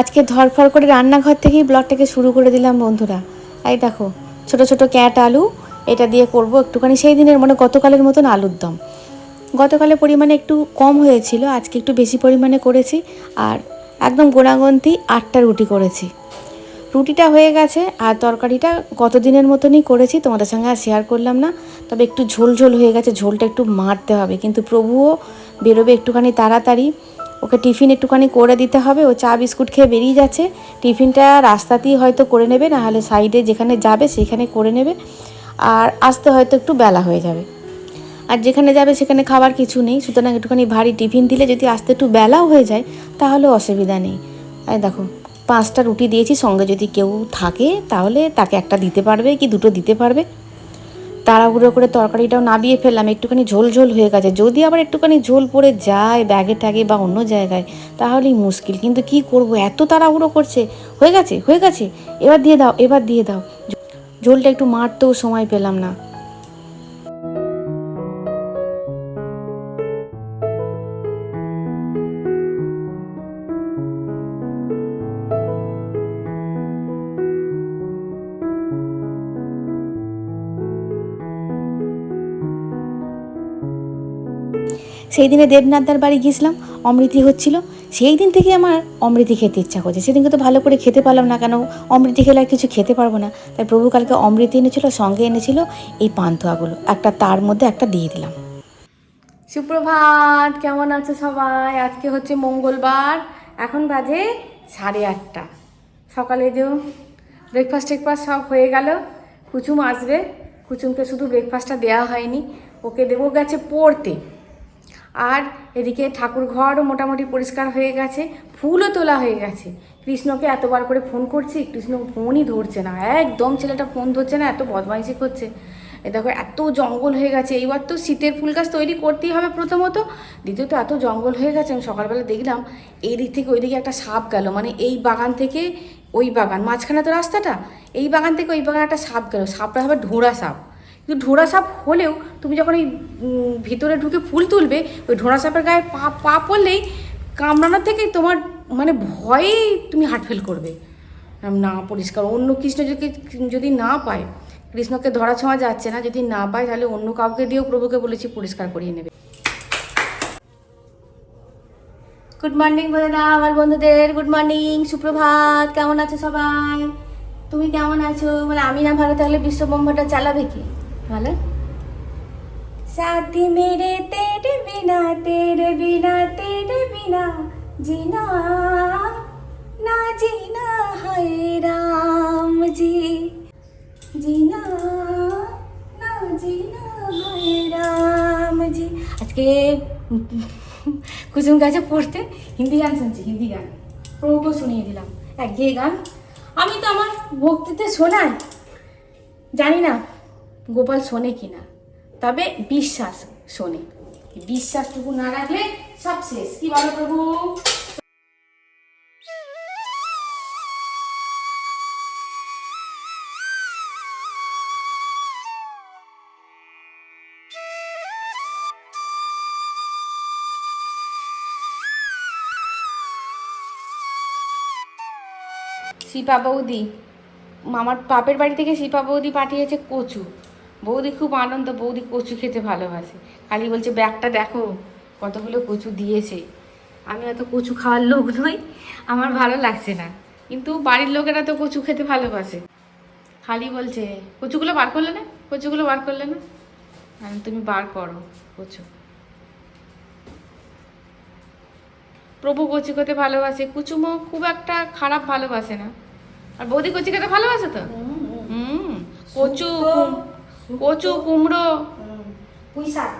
আজকে ধরফর করে রান্নাঘর থেকেই ব্লগটাকে শুরু করে দিলাম বন্ধুরা। এই দেখো, ছোট ছোট ক্যাট আলু, এটা দিয়ে করব একটুখানি সেই দিনের মানে গতকালের মতন আলুর দম। গতকালের পরিমাণে একটু কম হয়েছিল, আজকে একটু বেশি পরিমাণে করেছি, আর একদম গোনাগন্তি আটটা রুটি করেছি। রুটিটা হয়ে গেছে, আর তরকারিটা গত দিনের মতনই করেছি, তোমাদের সঙ্গে আর শেয়ার করলাম না। তবে একটু ঝোল ঝোল হয়ে গেছে, ঝোলটা একটু মারতে হবে, কিন্তু প্রভুও বেরোবে একটুখানি তাড়াতাড়ি। ওকে টিফিন একটুখানি করে দিতে হবে। ও চা, বিস্কুট খেয়ে বেরিয়ে যাচ্ছে। টিফিনটা রাস্তাতেই হয়তো করে নেবে, না হলে সাইডে যেখানে যাবে সেখানে করে নেবে। আর আসতে হয়তো একটু বেলা হয়ে যাবে। আর যেখানে যাবে সেখানে খাবার কিছু নেই। সুতরাং একটুখানি ভারী টিফিন দিলে যদি আসতে একটু বেলাও হয়ে যায়, তাহলে অসুবিধা নেই। আর দেখো, পাঁচটা রুটি দিয়েছি। সঙ্গে যদি কেউ থাকে, তাহলে তাকে একটা দিতে পারবে কি দুটো দিতে পারবে? তাড়াহুড়ো করে তরকারিটাও নাবিয়ে ফেললাম, একটুখানি ঝোল ঝোল হয়ে গেছে। যদি আবার একটুখানি ঝোল পড়ে যায় ব্যাগে ট্যাগে বা অন্য জায়গায়, তাহলেই মুশকিল। কিন্তু কি করব? এত তাড়াহুড়ো করছে। হয়ে গেছে হয়ে গেছে। এবার দিয়ে দাও, এবার দিয়ে দাও। ঝোলটা একটু মারতেও সময় পেলাম না। সেই দিনে দেবনাথদার বাড়ি গিয়েছিলাম, অমৃতি হচ্ছিল। সেই দিন থেকে আমার অমৃতি খেতে ইচ্ছা করছে। সেদিনকে তো ভালো করে খেতে পারলাম না কেন, অমৃতি খেলে আর কিছু খেতে পারব না। তাই প্রভু কালকে অমৃতি এনেছিল, সঙ্গে এনেছিল এই পান্তুয়াগুলো। একটা তার মধ্যে একটা দিয়ে দিলাম। সুপ্রভাত, কেমন আছে সবাই? আজকে হচ্ছে মঙ্গলবার। এখন বাজে সাড়ে আটটা। সকালে যে ব্রেকফাস্ট টেকফাস্ট সব হয়ে গেল। কুচুম আসবে। কুচুমকে শুধু ব্রেকফাস্টটা দেওয়া হয়নি। ওকে দেবো গেছে পড়তে। আর এদিকে ঠাকুর ঘরও মোটামুটি পরিষ্কার হয়ে গেছে, ফুলও তোলা হয়ে গেছে। কৃষ্ণকে এতবার করে ফোন করছি, কৃষ্ণ ফোনই ধরছে না। একদম ছেলেটা ফোন ধরছে না, এত বদমাইশি করছে। এ দেখো, এত জঙ্গল হয়ে গেছে। এইবার তো শীতের ফুল গাছ তৈরি করতেই হবে প্রথমত। দ্বিতীয়ত, এত জঙ্গল হয়ে গেছে, আমি সকালবেলা দেখলাম এই দিক থেকে ওই দিকে একটা সাপ গেল। মানে এই বাগান থেকে ওই বাগান, মাঝখানে তো রাস্তাটা, এই বাগান থেকে ওই বাগান একটা সাপ গেল। সাপটা হবে ঢোড়া সাপ। কিন্তু ঢোড়া সাপ হলেও তুমি যখন এই ভিতরে ঢুকে ফুল তুলবে, ওই ঢোড়া সাপের গায়ে পা পা পড়লেই কামড়ানোর থেকেই তোমার মানে ভয়েই তুমি হার্ট ফেল করবে। না, পরিষ্কার। অন্য কৃষ্ণ যদি যদি না পায়, কৃষ্ণকে ধরা ছোঁয়া যাচ্ছে না, যদি না পায়, তাহলে অন্য কাউকে দিয়েও প্রভুকে বলেছি পরিষ্কার করিয়ে নেবে। গুড মর্নিং বলে না আমার বন্ধুদের গুড মর্নিং সুপ্রভাত, কেমন আছো সবাই? তুমি কেমন আছো? মানে আমি না ভালো থাকলে বিশ্বব্রহ্মটা চালাবে কি? ভালো साथी मेरे तेरे बिना तेरे बिना तेरे बिना जीना ना जीना है राम जी जीना না জিনা হয় রাম জি আজকে কুসুম গাছে পড়তে হিন্দি গান শুনছি হিন্দি গান প্রভুকেও শুনিয়ে দিলাম এক গিয়ে গান আমি তো আমার ভক্তিতে শোনাই জানি না গোপাল শোনে কি না তবে বিশ্বাস শোনে। বিশ্বাসটুকু না রাখলে সব শেষ। কি বলো প্রভু? শিপা বৌদি আমার বাপের বাড়ি থেকে শিপা বৌদি পাঠিয়েছে কচু। বৌদি খুব আনন্দ বৌদি কচু খেতে ভালোবাসে। খালি বলছে ব্যাগটা দেখো কতগুলো কচু দিয়েছে। আমি অত কচু খাওয়ার লোক নই আমার ভালো লাগছে না। কিন্তু বাড়ির লোকেরা তো কচু খেতে ভালোবাসে। খালি বলছে কচুগুলো বার করলে না? কচুগুলো বার করলে না? আমি তুমি বার করো কচু। প্রভু কচু খেতে ভালোবাসে। কুচুমো খুব একটা খারাপ ভালোবাসে না। আর বৌদি কচু খেতে ভালোবাসে তো? হুম কচু কচু কুমড়ো। পুঁই শাক।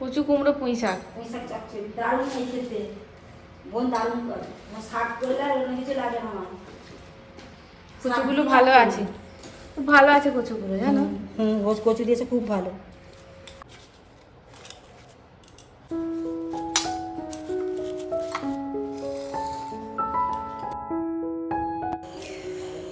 কচু কুমড়ো পুঁই শাক। পুঁই শাক চাচ্ছে দারুণ খাই খেতে বোন দারুণ করে। আমার শাক করলে আর অন্য কিছু লাগে না আমার। কচুগুলো ভালো আছে। খুব ভালো আছে কচুগুলো জানো? হুম কচু দিয়েছে খুব ভালো।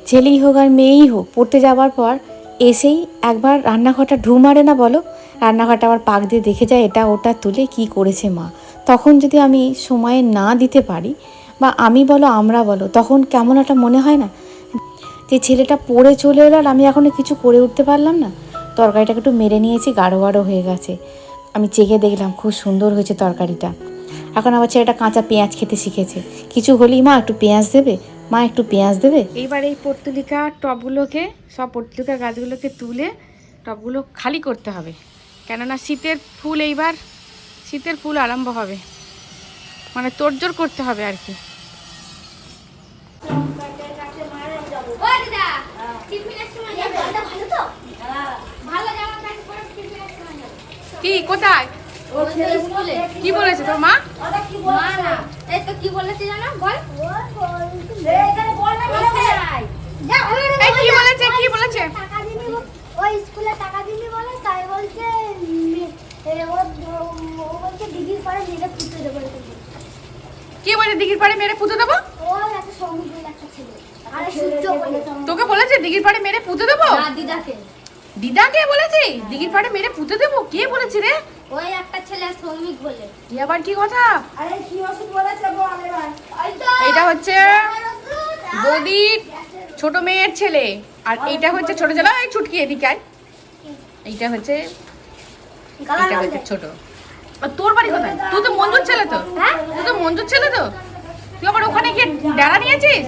ছেলেই হোক আর মেয়েই হোক পড়তে যাওয়ার পর এসেই একবার রান্নাঘরটা ঢু মারে না বলো? রান্নাঘরটা আবার পাক দিয়ে দেখে যায় এটা ওটা তুলে কি করেছে মা? তখন যদি আমি সময়ে না দিতে পারি বা আমি বলো, আমরা বলো, তখন কেমন একটা মনে হয় না? যে ছেলেটা পড়ে চলে এলো আর আমি এখনও কিছু করে উঠতে পারলাম না। তরকারিটাকে একটু মেরে নিয়েছি, গাঢ় গাঢ় হয়ে গেছে। আমি চেখে দেখলাম, খুব সুন্দর হয়েছে তরকারিটা। এখন আমার ছেলেটা কাঁচা পেঁয়াজ খেতে শিখেছে। কিছু হলেই মা একটু পেঁয়াজ দেবে? মা একটু পেঁয়াজ দেবে? এইবার এই পর্তুলিকা টবগুলোকে, সব পর্তুলিকা গাছগুলোকে তুলে টবগুলো খালি করতে হবে। কেননা শীতের ফুল এইবার, শীতের ফুল আরম্ভ হবে। মানে তোড়জোড় করতে হবে আর কি। কি, কোথায়? কি বলেছে তোর মা? মা না। এই তো কি বলেছে জানো? বল। কি বলেছে? কি বলেছে? টাকা দিবি বল- ওই স্কুলে টাকা দিবি বলে তাই বলছে ও ও বলছে দিদির পরে মেরে পুঁতে দেবো এরকম বলছে। দিঘির পাড়ে মেরে পুঁতে দেবো? তোকে বলেছে দিঘির পাড়ে মেরে পুঁতে দেবো? দিদাকে। দিদাকে বলেছে? দিঘির পাড়ে মেরে পুঁতে দেবো? কে বলেছে রে? ওই একটা ছেলে শ্রমিক বলে। কি আবার কি কথা? আরে কি ওষুধ বলেছে বল এবার? এটা হচ্ছে বৌদির ছোট মেয়ের ছেলে। আর এইটা হচ্ছে ছোট ছেলে। এই ছুটকি এদিকে আয়। এইটা হচ্ছে এটা হচ্ছে ছোট। আর তোর বাড়ি কোথায়? তুই তো মঞ্জুর ছেলে তো। হ্যাঁ? তুই তো মঞ্জুর ছেলে তো। তুই আবার ওখানে গিয়ে ডাড়া নিয়েছিস?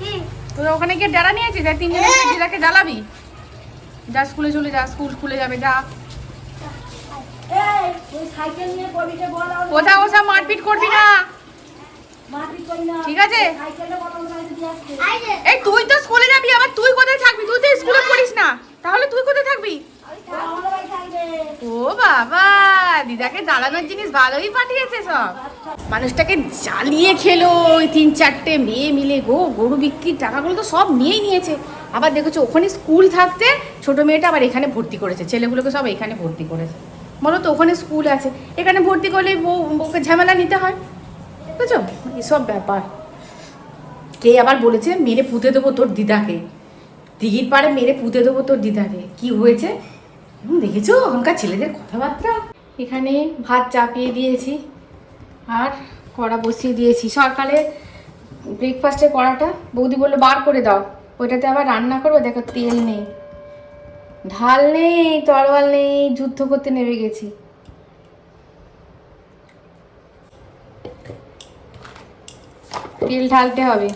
কি? তুই ওখানে গিয়ে ডাড়া নিয়েছিস? আর তিনজনে মিলে দিদাকে জ্বালাবি। যা স্কুলে চলে যা স্কুল খুলে যাবে যা এই ওই সাইকেল নিয়ে পড়িতে বল আর ওটা মারপিট করবি না। না। ঠিক আছে? এই তুই তো স্কুলে যাবি আবার তুই কোথায় থাকবি? তুই তো স্কুলে পড়িস না। তাহলে তুই কোথায় থাকবি? ও থাকবে। বাবা দিদাকে জ্বালানোর জিনিস ভালোই পাঠিয়েছে সব। মানুষটাকে জ্বালিয়ে খেলো ওই তিন চারটে মেয়ে মিলে। গো গরু বিক্রির টাকাগুলো তো সব নিয়েই নিয়েছে। আবার দেখেছ ওখানে স্কুল থাকতে ছোট মেয়েটা আবার এখানে ভর্তি করেছে ছেলেগুলোকে সব এখানে ভর্তি করেছে। বলো তো ওখানে স্কুল আছে। এখানে ভর্তি করলে বউ, বউকে ঝামেলা নিতে হয়। বুঝছ? এসব ব্যাপার। কে আবার বলেছে, মেরে পুঁতে দেবো তোর দিদাকে। দিঘির পাড়ে মেরে পুঁতে দেবো তোর দিদাকে। কি হয়েছে? দেখেছ? এখনকার ছেলেদের কথাবার্তা? এখানে ভাত চাপিয়ে দিয়েছি আর কড়া বসিয়ে দিয়েছি। সকালে ব্রেকফাস্টের কড়াটা, বৌদি বলল, বার করে দাও। ওইটাতে আবার রান্না করব, দেখো তেল নেই। ঢাল নেই, তরোয়াল নেই, যুদ্ধ করতে নেমে গেছি। তেল ঢালতে হবে।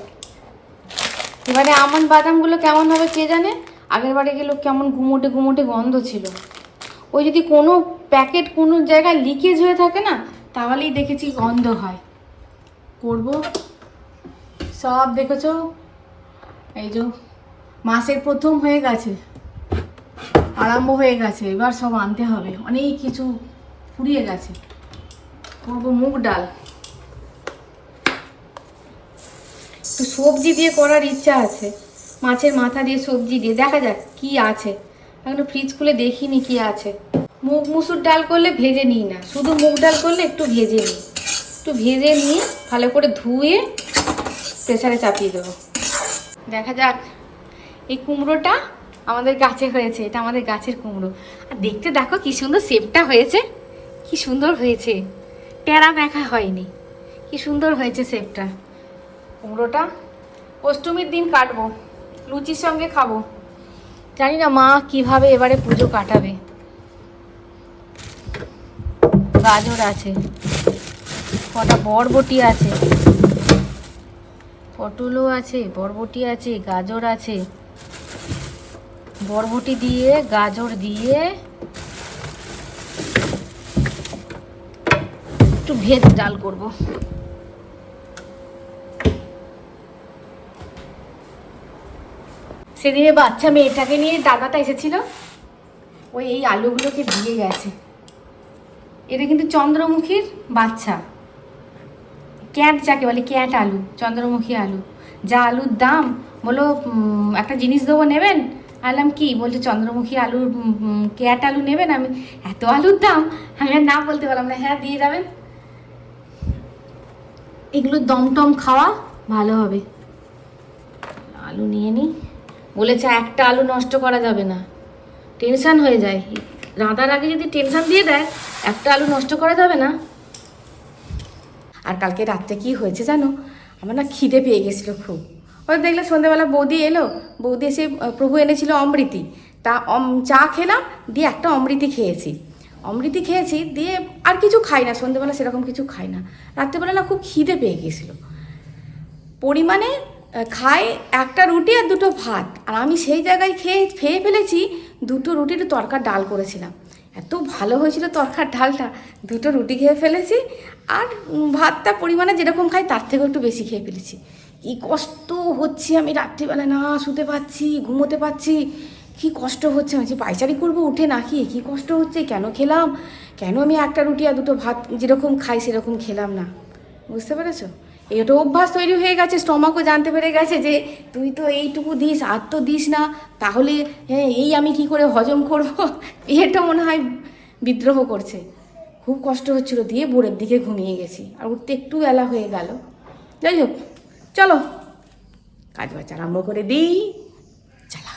এবারে আমন বাদামগুলো কেমন হবে কে জানে? আগের বারে গেলো কেমন গুমোটে গুমোটে গন্ধ ছিল। ওই যদি কোনো প্যাকেট কোনো জায়গায় লিকেজ হয়ে থাকে না, তাহলেই দেখেছি গন্ধ হয়। করব? সব দেখেছ? এই যে মাসের প্রথম হয়ে গেছে। আরম্ভ হয়ে গেছে, এবার সব আনতে হবে। অনেক কিছু ফুরিয়ে গেছে। করব মুগ ডাল। একটু সবজি দিয়ে করার ইচ্ছা আছে। মাছের মাথা দিয়ে সবজি দিয়ে, দেখা যাক কি আছে। এখন ফ্রিজ খুলে দেখিনি কি আছে। মুগ মুসুর ডাল করলে ভেজে নিই না। শুধু মুগ ডাল করলে একটু ভেজে নিই। একটু ভেজে নিয়ে ভালো করে ধুয়ে প্রেসারে চাপিয়ে দেবো। দেখা যাক এই কুমড়োটা আমাদের গাছে হয়েছে, এটা আমাদের গাছের কুমড়ো। আর দেখতে দেখো কি সুন্দর শেপটা হয়েছে, কি সুন্দর হয়েছে। টেরা মেখা হয়নি, কি সুন্দর হয়েছে শেপটা। কুমড়োটা অষ্টমীর দিন কাটবো, লুচির সঙ্গে খাব। জানি না মা কীভাবে এবারে পুজো কাটাবে। গাজর আছে, কটা বরবটি আছে, পটলও আছে, বরবটি আছে, গাজর আছে। বরবটি দিয়ে, গাজর দিয়ে, একটু ভেজ ডাল করব। সেদিনে বাচ্চা মেয়েটাকে নিয়ে দাদাটা এসেছিল। ওই এই আলুগুলোকে দিয়ে গেছে। এটা কিন্তু চন্দ্রমুখীর বাচ্চা। ক্যাট যাকে বলে, ক্যাট আলু, চন্দ্রমুখী আলু। যা আলুর দাম, বলো একটা জিনিস দেবো নেবেন? আলাম কি? বলছে, চন্দ্রমুখী আলুর ক্যাট আলু নেবেন আমি? এত আলুর দাম? আমি আর না বলতে পারলাম না। হ্যাঁ দিয়ে যাবেন। এগুলো দম টম খাওয়া ভালো হবে। আলু নিয়ে নিই। বলেছে, একটা আলু নষ্ট করা যাবে না। টেনশন হয়ে যায়। রাঁধার আগে যদি টেনশান দিয়ে দেয়, একটা আলু নষ্ট করা যাবে না। আর কালকে রাত্রে কি হয়েছে জানো? আমার না খিদে পেয়ে গেছিল খুব। ওই দেখলে সন্ধ্যেবেলা বৌদি এলো, বৌদি এসে প্রভু এনেছিল অমৃতি। তা চা খেলাম, দিয়ে একটা অমৃতি খেয়েছি। অমৃতি খেয়েছি, দিয়ে আর কিছু খাই না সন্ধ্যেবেলা সেরকম কিছু খাই না। রাত্রেবেলা না খুব খিদে পেয়ে গেছিল। পরিমাণে খায় একটা রুটি আর দুটো ভাত। আর আমি সেই জায়গায় খেয়ে খেয়ে ফেলেছি, দুটো রুটির তরকার ডাল করেছিলাম। এত ভালো হয়েছিল তরকার ডালটা। দুটো রুটি খেয়ে ফেলেছি, আর ভাতটা পরিমাণে যেরকম খাই, তার থেকেও একটু বেশি খেয়ে ফেলেছি। কি কষ্ট হচ্ছে আমি রাত্রিবেলা না শুতে পাচ্ছি, ঘুমোতে পাচ্ছি। কি কষ্ট হচ্ছে আমি পাইচারি করব উঠে না কি? কী কষ্ট হচ্ছে? কেন খেলাম? কেন আমি একটা রুটি আর দুটো ভাত যেরকম খাই সেরকম খেলাম না? বুঝতে পেরেছ? এটা অভ্যাস তৈরি হয়ে গেছে, স্টমাকও জানতে পেরে গেছে যে তুই তো এইটুকু দিস, আর তো দিস না। তাহলে হ্যাঁ এই আমি কি করে হজম করব? এটা মনে হয় বিদ্রোহ করছে। খুব কষ্ট হচ্ছিল, দিয়ে ভোরের দিকে ঘুমিয়ে গেছি। আর উঠতে একটু বেলা হয়ে গেল। যাই হোক। চলো। কাজ বাজ আরম্ভ করে দিই। চালা।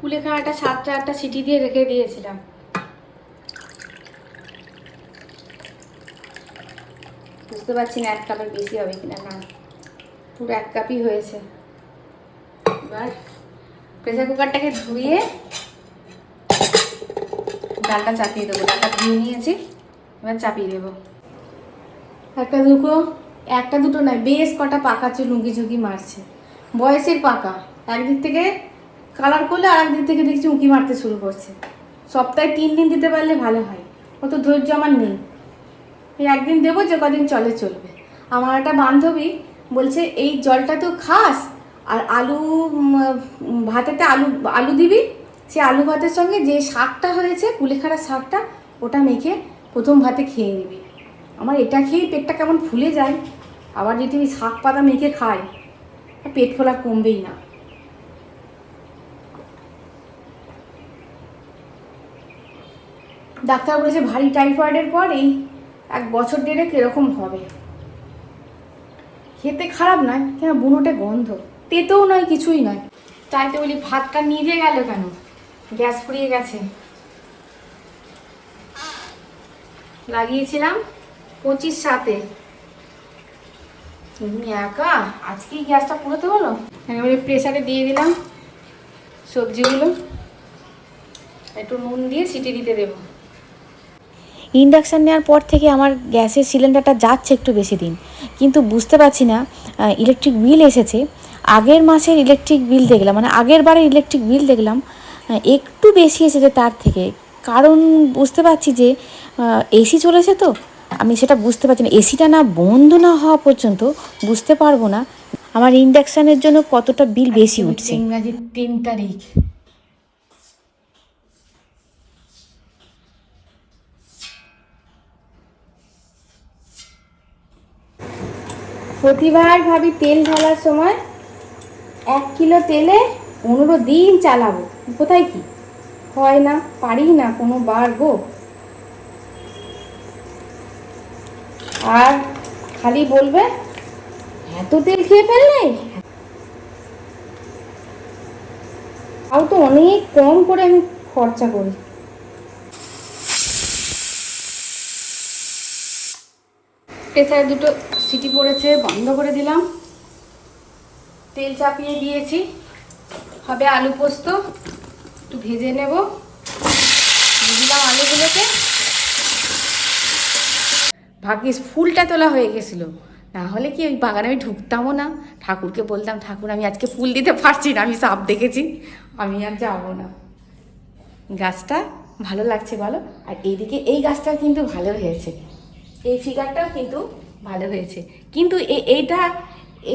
কুলেখাড়াটা সাতটা আটটা সিটি দিয়ে রেখে দিয়েছিলাম। বুঝতে পারছি না এক কাপের বেশি হবে কিনা, না। পুরো এক কাপই হয়েছে। এবার প্রেসার কুকারটাকে ধুয়ে ডালটা চাপিয়ে দেবো। ডালটা ধুয়ে নিয়েছি, এবার চাপিয়ে দেবো। একটা দুটো। একটা দুটো নয়, বেশ কটা পাকা চুল লুঙ্গি ঝুঁকি মারছে। বয়সের পাকা একদিক থেকে কালার করলে আর একদিক থেকে দেখছি উঁকি মারতে শুরু করছে। সপ্তাহে তিন দিন দিতে পারলে ভালো হয়, অত ধৈর্য আমার নেই। একদিন দেবো যে কদিন চলে চলবে। আমার একটা বান্ধবী বলছে, এই জলটা তো খাস, আর আলু ভাতেতে আলু আলু দিবি? সে আলু ভাতের সঙ্গে যে শাকটা হয়েছে কুলেখাড়া শাকটা, ওটা মেখে প্রথম ভাতে খেয়ে নিবি। আমার এটা খেয়েই পেটটা কেমন ফুলে যায়। আবার যদি আমি শাক পাতা মেখে খাই পেট ফোলা কমবেই না। ডাক্তার বলেছে ভারী টাইফয়েডের পরেই এক বছর দেড়েক এরকম হবে। খেতে খারাপ নয়, কেন বুনোটে গন্ধ। তেতেও নয়, কিছুই নয়। তাই তো বলি ভাতটা নিভে গেল কেন? গ্যাস ফুরিয়ে গেছে। লাগিয়েছিলাম। পঁচিশ সাতে। তুমি একা? আজকেই গ্যাসটা পুরোতে হলো? এবারে প্রেসারে দিয়ে দিলাম সবজিগুলো। একটু নুন দিয়ে সিটি দিতে দেবো। ইন্ডাকশান নেওয়ার পর থেকে আমার গ্যাসের সিলিন্ডারটা যাচ্ছে একটু বেশি দিন। কিন্তু বুঝতে পারছি না ইলেকট্রিক বিল এসেছে। আগের মাসের ইলেকট্রিক বিল দেখলাম মানে আগের বারের ইলেকট্রিক বিল দেখলাম একটু বেশি এসেছে তার থেকে। কারণ বুঝতে পারছি যে এসি চলেছে তো আমি সেটা বুঝতে পারছি না। এসিটা না বন্ধ না হওয়া পর্যন্ত বুঝতে পারব না। আমার ইন্ডাকশানের জন্য কতটা বিল বেশি উঠছে? ইংরাজির তিন তারিখ। প্রতিবার ভাবি তেল ঢালার সময় এক কিলো তেলে পনেরো দিন চালাবো। কোথায় কি? হয় না পারি না কোনো বার গো। আর খালি বলবে, এত তেল খেয়ে ফেললে? তাও তো অনেক কম করে আমি খরচা করি। প্রেসারে দুটো সিটি পড়েছে, বন্ধ করে দিলাম। তেল চাপিয়ে দিয়েছি। হবে আলু পোস্ত, একটু ভেজে নেব। দিলাম আলুগুলোকে। ভাগ্যিস ফুলটা তোলা হয়ে গেছিল। না হলে কি ওই বাগানে আমি ঢুকতামও না? ঠাকুরকে বলতাম, ঠাকুর, আমি আজকে ফুল দিতে পারছি না, আমি সাপ দেখেছি, আমি আর যাব না। গাছটা ভালো লাগছে বলো? আর এইদিকে এই গাছটা কিন্তু ভালো হয়েছে। এই ফিগারটাও কিন্তু ভালো হয়েছে। কিন্তু এইটা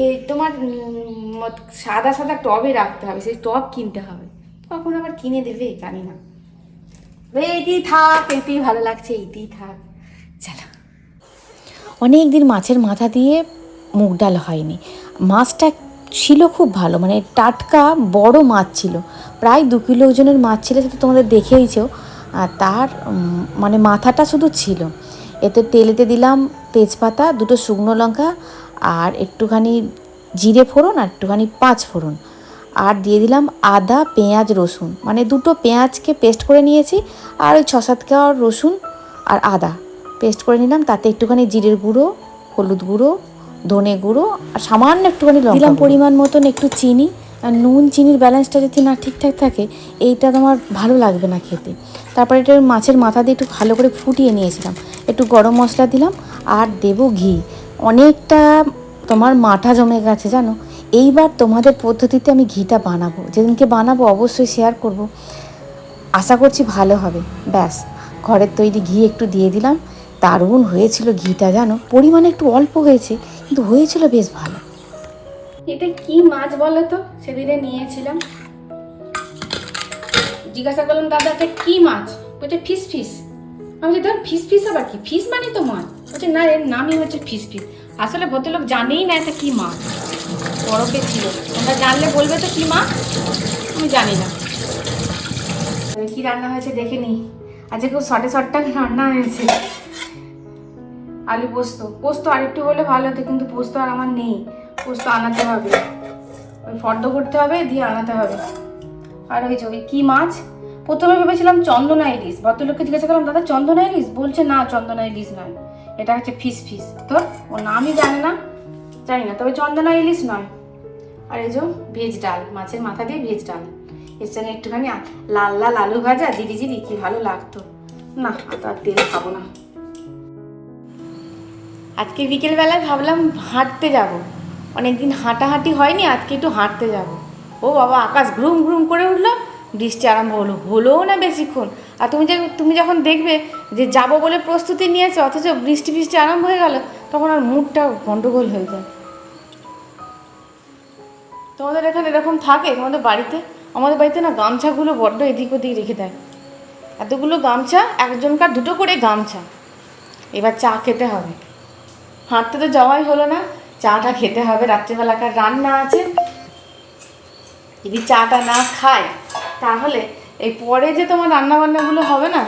এই তোমার সাদা সাদা টবে রাখতে হবে, সেই টব কিনতে হবে। কখন আবার কিনে দেবে জানি না। এইটি থাক এতেই ভালো লাগছে এইটি থাক। চলো। অনেক দিন মাছের মাথা দিয়ে মুগ ডাল হয়নি। মাছটা ছিল খুব ভালো মানে টাটকা বড় মাছ ছিল। প্রায় দু কিলো ওজনের মাছ ছিল, সেটা তোমাদের দেখেইছো। তার মানে মাথাটা শুধু ছিল। এতে তেলেতে দিলাম তেজপাতা, দুটো শুকনো লঙ্কা, আর একটুখানি জিরে ফোড়ন আর একটুখানি পাঁচ ফোড়ন। আর দিয়ে দিলাম আদা, পেঁয়াজ, রসুন। মানে দুটো পেঁয়াজকে পেস্ট করে নিয়েছি, আর ওই ছ সাত কোয়া রসুন আর আদা। পেস্ট করে নিলাম তাতে একটুখানি জিরের গুঁড়ো হলুদ গুঁড়ো ধনে গুঁড়ো আর সামান্য একটুখানি দিলাম পরিমাণ মতন একটু চিনি আর নুন চিনির ব্যালেন্সটা যদি না ঠিকঠাক থাকে এইটা তোমার ভালো লাগবে না খেতে। তারপরে এটা মাছের মাথা দিয়ে একটু ভালো করে ফুটিয়ে নিয়েছিলাম। একটু গরম মশলা দিলাম আর দেবো ঘি। অনেকটা তোমার মাঠা জমে গেছে জানো? এইবার তোমাদের পদ্ধতিতে আমি ঘিটা বানাবো। যেদিনকে বানাবো অবশ্যই শেয়ার করব। আশা করছি ভালো হবে। ব্যাস ঘরের তৈরি ঘি একটু দিয়ে দিলাম। দারুণ হয়েছিল ঘিটা, জানো? পরিমাণে একটু অল্প হয়েছে, কিন্তু হয়েছিল বেশ ভালো। এটা কি মাছ বলো তো? সেদিনে নিয়েছিলাম। জিজ্ঞাসা করলাম, দাদা, এটা কি মাছ? বলছে, ফিস ফিস। আমি বলছি, ধর, ফিস ফিস আবার কি? ফিস মানে তো মাছ। বলছে, না, এর নামই হচ্ছে ফিস ফিস। আসলে ভদ্রলোক জানেই না এটা কি মাছ। বরফে ছিল। তোমরা জানলে বলবে তো কি মাছ? আমি জানি না। কি রান্না হয়েছে দেখে নি। আজকে খুব শর্টে শর্টটা রান্না হয়েছে। আলু পোস্ত। পোস্ত আরেকটু হলে ভালো হতো, কিন্তু পোস্ত আর আমার নেই। পোস্ত আনাতে হবে। ওই ফর্দ করতে হবে, দিয়ে আনাতে হবে। আর ওই যে, ওই কী মাছ? প্রথমে ভেবেছিলাম চন্দনা ইলিশ। ভদ্রলোককে জিজ্ঞাসা করলাম, দাদা, চন্দনা ইলিশ? বলছে, না, চন্দনা ইলিশ নয়। এটা হচ্ছে ফিস ফিস। তো ও নামই জানে না। জানি না, তবে চন্দনা ইলিশ নয়। আর এই যে, ভেজ ডাল, মাছের মাথা দিয়ে ভেজ ডাল। এর সঙ্গে একটুখানি লাল লাল আলু ভাজা জিরি জিরি কি ভালো লাগতো। না আর তেল খাব না। আজকে বিকেলবেলায় ভাবলাম হাঁটতে যাব। অনেক অনেকদিন হাঁটাহাঁটি হয়নি, আজকে একটু হাঁটতে যাব। ও বাবা, আকাশ ঘুম ঘুম করে উঠল, বৃষ্টি আরম্ভ হলো। হলোও না বেশিক্ষণ। আর তুমি যে, তুমি যখন দেখবে যে যাব বলে প্রস্তুতি নিয়েছে, অথচ বৃষ্টি বৃষ্টি আরম্ভ হয়ে গেল, তখন আর মুডটা গন্ডগোল হয়ে যায়। তোমাদের এখানে এরকম থাকে? তোমাদের বাড়িতে? আমাদের বাড়িতে না গামছাগুলো বড্ড এদিক ওদিক রেখে দেয়। এতগুলো গামছা, একজনকার দুটো করে গামছা। এবার চা খেতে হবে। হাঁটতে তো যাওয়াই হলো না। চাটা খেতে হবে রাত্রিবেলাকার রান্না আছে। যদি চাটা না খায় তাহলে এই পরে যে তোমার রান্না বান্নাগুলো হবে না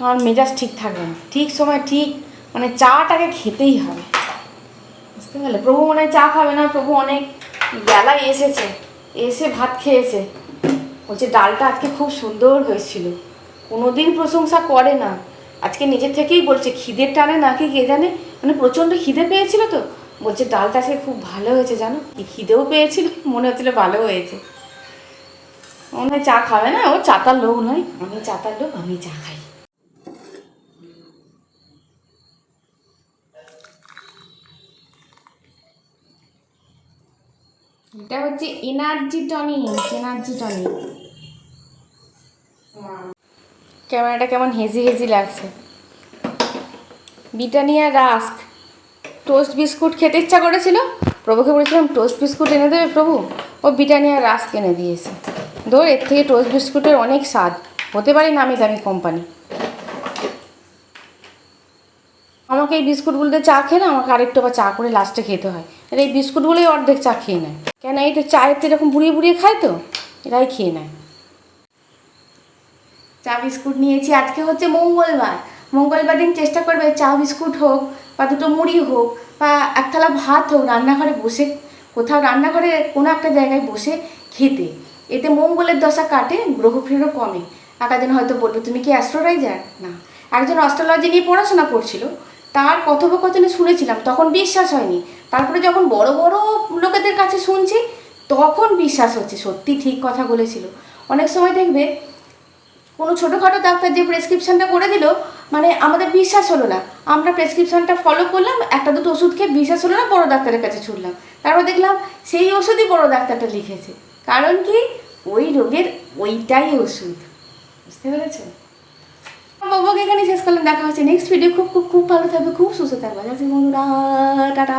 আমার মেজাজ ঠিক থাকবে না। ঠিক সময়, ঠিক মানে চাটাকে খেতেই হবে। বুঝতে পারলে? প্রভু মনে চা খাবে না, প্রভু অনেক বেলায় এসেছে, এসে ভাত খেয়েছে। বলছে, ডালটা আজকে খুব সুন্দর হয়েছিল। কোনোদিন প্রশংসা করে না। আজকে নিজে থেকেই বলছে খিদের টানে নাকি কে জানে? মানে প্রচণ্ড খিদে পেয়েছিল তো। বলছে ডালটা আজকে খুব ভালো হয়েছে জানো? কি খিদেও পেয়েছিল মনে হচ্ছিল ভালো হয়েছে। মনে হয় চা খাবে না? ও চাতার লোক নয়। আমি চাতার লোক আমি চা খাই। এটা হচ্ছে এনার্জি টনিক এনার্জি টনিক ক্যামেরাটা কেমন হেজি হেজি লাগছে। Britannia rusk. টোস্ট বিস্কুট খেতে ইচ্ছা করেছিল? প্রভুকে বলেছিলাম টোস্ট বিস্কুট এনে দেবে প্রভু। ও বিটানিয়া রাস্ক এনে দিয়েছে। ধর, এর থেকে টোস্ট বিস্কুটের অনেক স্বাদ। হতে পারে নামি দামি কোম্পানি। আমাকে এই বিস্কুটগুলোতে চা খেয়ে না আমাকে আরেকটু আবার চা করে লাস্টে খেতে হয়। আর এই বিস্কুটগুলোই অর্ধেক চা খেয়ে নেয়। কেন, এইটা চায়ের তো এরকম বুড়িয়ে বুড়িয়ে খায় তো? এরাই খেয়ে নেয়। চা বিস্কুট নিয়েছি। আজকে হচ্ছে মঙ্গলবার। মঙ্গলবার দিন চেষ্টা করবে চা বিস্কুট হোক বা দুটো মুড়ি হোক বা এক থালা ভাত হোক রান্নাঘরে বসে, কোথাও রান্নাঘরে কোনো একটা জায়গায় বসে খেতে। এতে মঙ্গলের দশা কাটে, গ্রহ ফেরও কমে। একদিন হয়তো বলবে, তুমি কি অ্যাস্ট্রোলাইজার না। একজন অস্ট্রোলজি নিয়ে পড়াশোনা করছিল। তার কথোপকথনে শুনেছিলাম, তখন বিশ্বাস হয়নি। তারপরে যখন বড় বড় লোকেদের কাছে শুনছি, তখন বিশ্বাস হচ্ছে, সত্যি ঠিক কথা বলেছিল। অনেক সময় দেখবে কোনো ছোটোখাটো ডাক্তার যে প্রেসক্রিপশনটা করে দিল মানে আমাদের বিশ্বাস হলো না। আমরা প্রেসক্রিপশনটা ফলো করলাম, একটা দুটো ওষুধ খেয়ে বিশ্বাস হলো না, বড় ডাক্তারের কাছে ছুটলাম। তারপর দেখলাম সেই ওষুধই বড় ডাক্তারটা লিখেছে। কারণ কি? ওই রোগের ওইটাই ওষুধ। বুঝতে পেরেছেন? বাবাকে এখানে শেষ করলাম। দেখা হচ্ছে নেক্সট ভিডিও খুব খুব খুব ভালো থাকবে, খুব সুস্থ থাকবে। বন্ধুরা, টাটা।